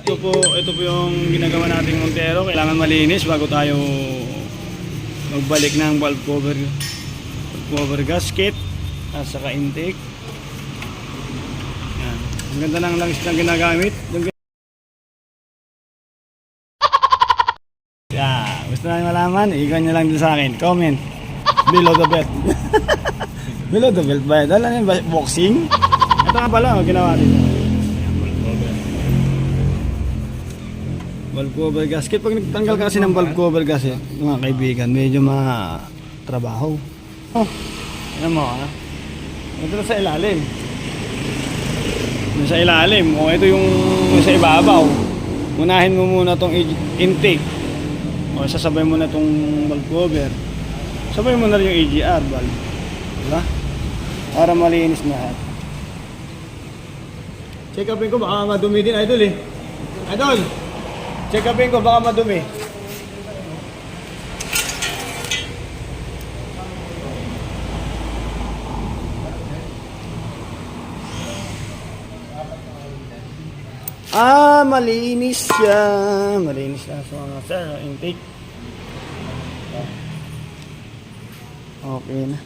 Ito po, ito po yung ginagawa nating Montero. Kailangan malinis bago tayo magbalik ng valve cover, valve cover gasket at saka intake. Yan. Ang ganda ng langis na ginagamit. Yung Yeah, gusto na malaman, ikan nyo lang din sa akin. Comment. Below the belt. Below the belt ba? Dala yung boxing? Ito nga pala, ginawa dito. Valve cover gasket. Pag nagtanggal ka kasi ng valve cover gasket, mga kaibigan, medyo ma-trabaho. Oh, yan mo ha. Ito na sa ilalim. Yung sa ilalim. O ito yung sa ibabaw. Unahin mo muna tong intake. O sasabay mo na tong valve cover. Sabay mo na rin yung AGR valve. Diba? Para malinis lahat. Check upin ko baka madumi din idol eh. Idol! Check upin ko baka madumi. Ah, malinis siya. Malinis na sa mga sir, intake. Okay na.